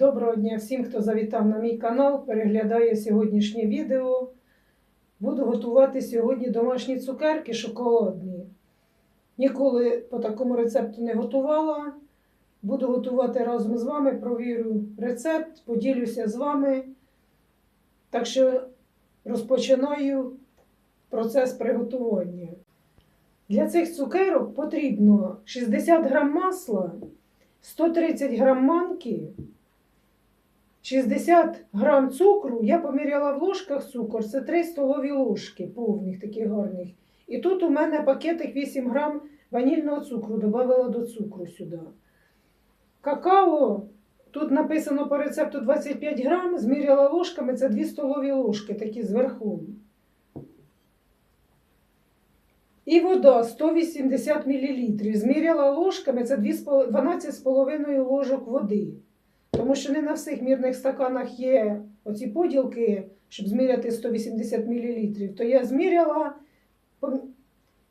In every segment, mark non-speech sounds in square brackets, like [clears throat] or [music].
Доброго дня всім, хто завітав на мій канал, переглядає сьогоднішнє відео. Буду готувати сьогодні домашні цукерки шоколадні. Ніколи по такому рецепту не готувала. Буду готувати разом з вами, провірю рецепт, поділюся з вами. Так що розпочинаю процес приготування. Для цих цукерок потрібно 60 грам масла, 130 грам манки, 60 грам цукру. Я поміряла в ложках цукор, це 3 столові ложки повних таких гарних. І тут у мене пакетик 8 грам ванільного цукру, додала до цукру сюди. Какао, тут написано по рецепту 25 грам, зміряла ложками, це 2 столові ложки, такі зверху. І вода 180 мл. Зміряла ложками, це 12,5 ложок води. Тому що не на всіх мірних стаканах є оці поділки, щоб зміряти 180 мл. То я зміряла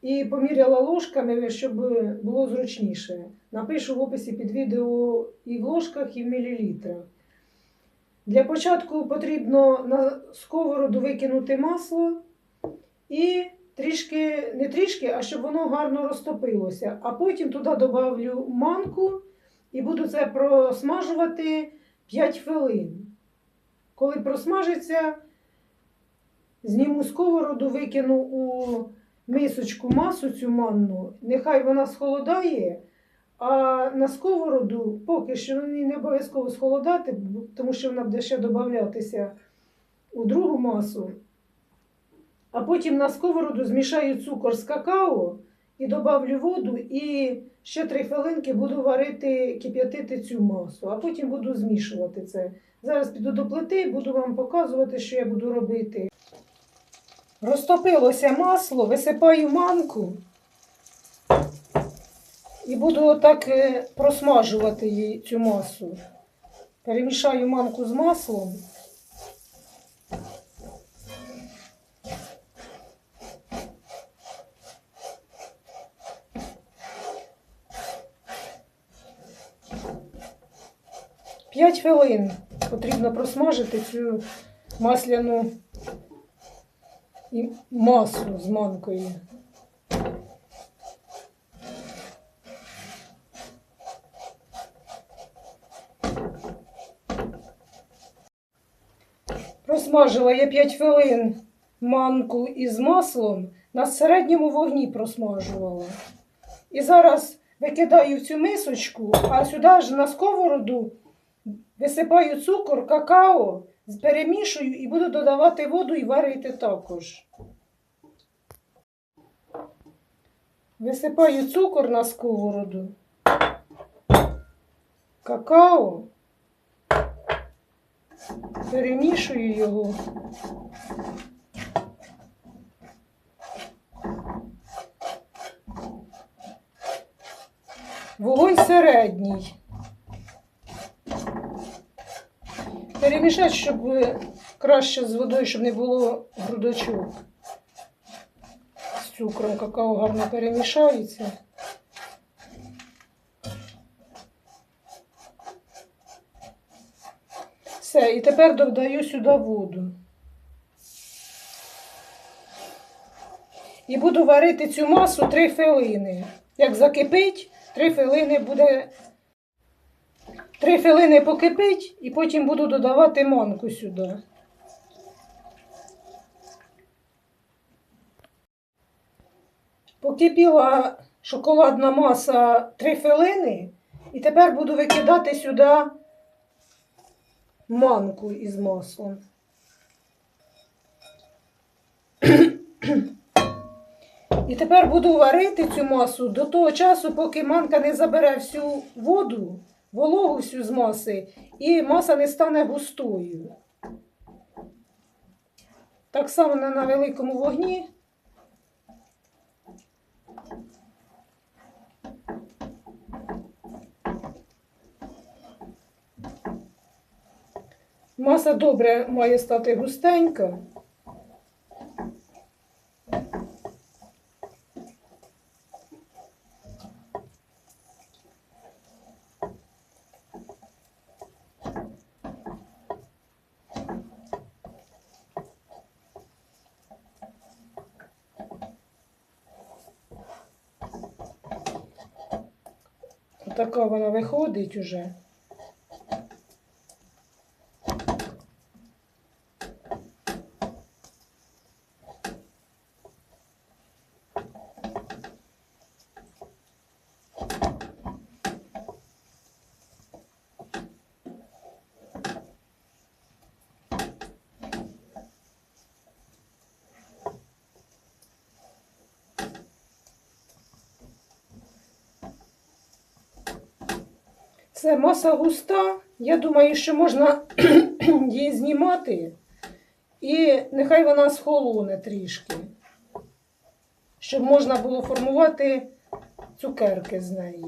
і поміряла ложками, щоб було зручніше. Напишу в описі під відео і в ложках, і в мілілітрах. Для початку потрібно на сковороду викинути масло і трішки, не трішки, а щоб воно гарно розтопилося. А потім туди додавлю манку і буду це просмажувати 5 хвилин. Коли просмажиться, зніму сковороду, викину у мисочку масу цю манну, нехай вона схолодає, а на сковороду поки що ну, не обов'язково схолодати, тому що вона буде ще додатися у другу масу. А потім на сковороду змішаю цукор з какао і добавлю воду, і ще 3 хвилинки буду варити, кип'ятити цю масу, а потім буду змішувати це. Зараз піду до плити, буду вам показувати, що я буду робити. Розтопилося масло, висипаю манку і буду отак е, просмажувати її, цю масу. Перемішаю манку з маслом. П'ять хвилин потрібно просмажити цю масляну і масу з манкою. Просмажила я 5 хвилин манку із маслом, на середньому вогні просмажувала. І зараз викидаю в цю мисочку, а сюди ж на сковороду висипаю цукор, какао, перемішую і буду додавати воду і варити також. Висипаю цукор на сковороду, какао, перемішую його. Вогонь середній. Перемішати, щоб краще з водою, щоб не було грудочок. З цукром какао гарно перемішається. Все, і тепер додаю сюди воду. І буду варити цю масу 3 хвилини. Як закипить, 3 хвилини буде. 3 хвилини покипить і потім буду додавати манку сюди. Покипіла шоколадна маса 3 хвилини, і тепер буду викидати сюди манку із маслом. І тепер буду варити цю масу до того часу, поки манка не забере всю воду, вологу всю з маси, і маса не стане густою. Так само на великому вогні. Маса добре має стати густенька. Отака вона виходить уже. Це маса густа. Я думаю, що можна [clears throat] її знімати, і нехай вона схолоне трішки, щоб можна було формувати цукерки з неї.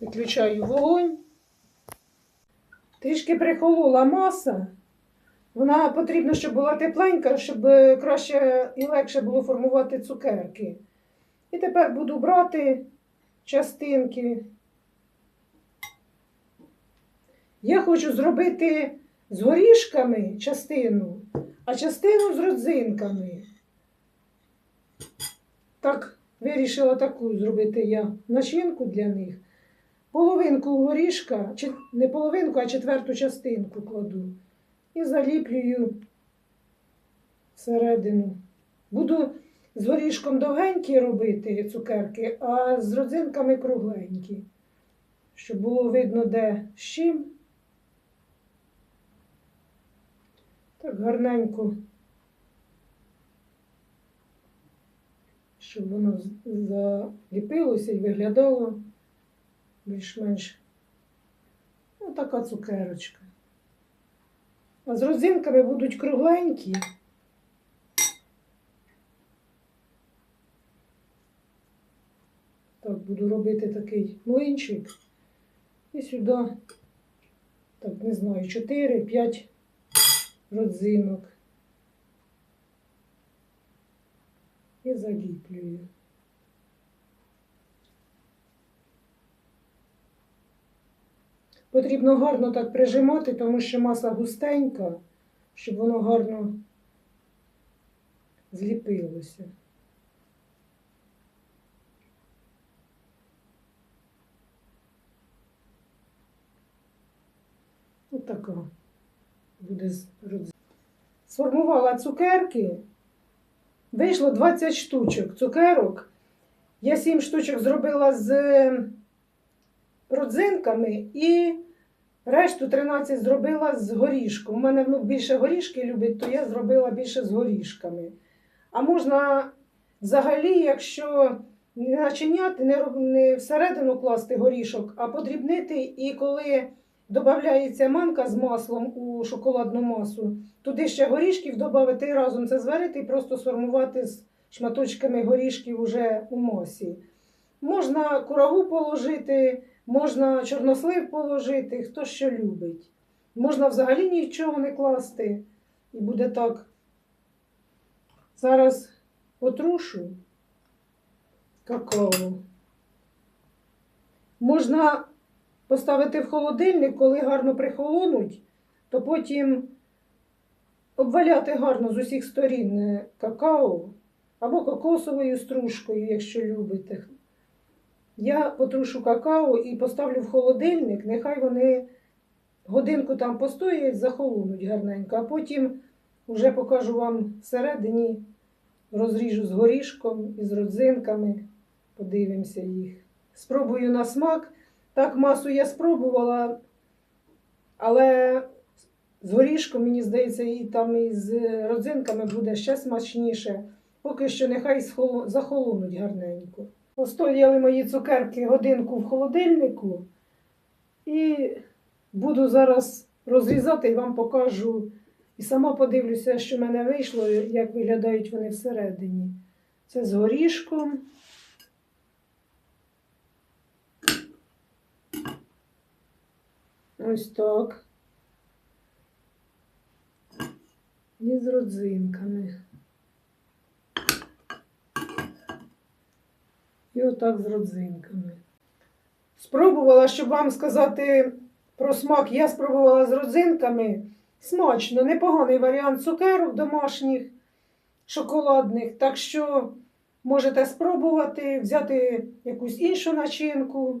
Виключаю вогонь. Трішки прихолола маса. Вона потрібна, щоб була тепленька, щоб краще і легше було формувати цукерки. І тепер буду брати частинки. Я хочу зробити з горішками частину, а частину з родзинками. Так, вирішила таку зробити я начинку для них. Половинку горішка, не половинку, а четверту частинку кладу. І заліплюю всередину. Буду з горішком довгенькі робити цукерки, а з родзинками кругленькі. Щоб було видно, де з чим. Так гарненько, щоб воно заліпилося і виглядало більш-менш ну, така цукерочка. А з родзинками будуть кругленькі. Так, буду робити такий млинчик. І сюди, так, не знаю, 4-5 родзинок. І заліплюю. Потрібно гарно так прижимати, тому що маса густенька, щоб воно гарно зліпилося. Ось така буде. Сформувала цукерки. Вийшло 20 штучок цукерок. Я 7 штучок зробила з родзинками і решту 13 зробила з горішком. У мене внук більше горішки любить, то я зробила більше з горішками. А можна взагалі, якщо не начиняти, не всередину класти горішок, а подрібнити, і коли додається манка з маслом у шоколадну масу, туди ще горішків додати і разом це зварити і просто сформувати з шматочками горішків уже у масі. Можна курагу положити, можна чорнослив положити, хто що любить. Можна взагалі нічого не класти. І буде так. Зараз потрушу какао. Можна поставити в холодильник, коли гарно прихолонуть, то потім обваляти гарно з усіх сторін е, какао або кокосовою стружкою, якщо любите. Я потрушу какао і поставлю в холодильник, нехай вони годинку там постоять, захолонуть гарненько, а потім вже покажу вам всередині, розріжу з горішком і з родзинками, подивимося їх. Спробую на смак. Так, масу я спробувала, але з горішком, мені здається, і там і з родзинками буде ще смачніше. Поки що нехай захолонуть гарненько. Постояли мої цукерки годинку в холодильнику. І буду зараз розрізати і вам покажу. І сама подивлюся, що в мене вийшло, як виглядають вони всередині. Це з горішком. Ось так. І з родзинками. І отак з родзинками. Спробувала, щоб вам сказати про смак, я спробувала з родзинками. Смачно, непоганий варіант цукерок домашніх, шоколадних. Так що можете спробувати взяти якусь іншу начинку.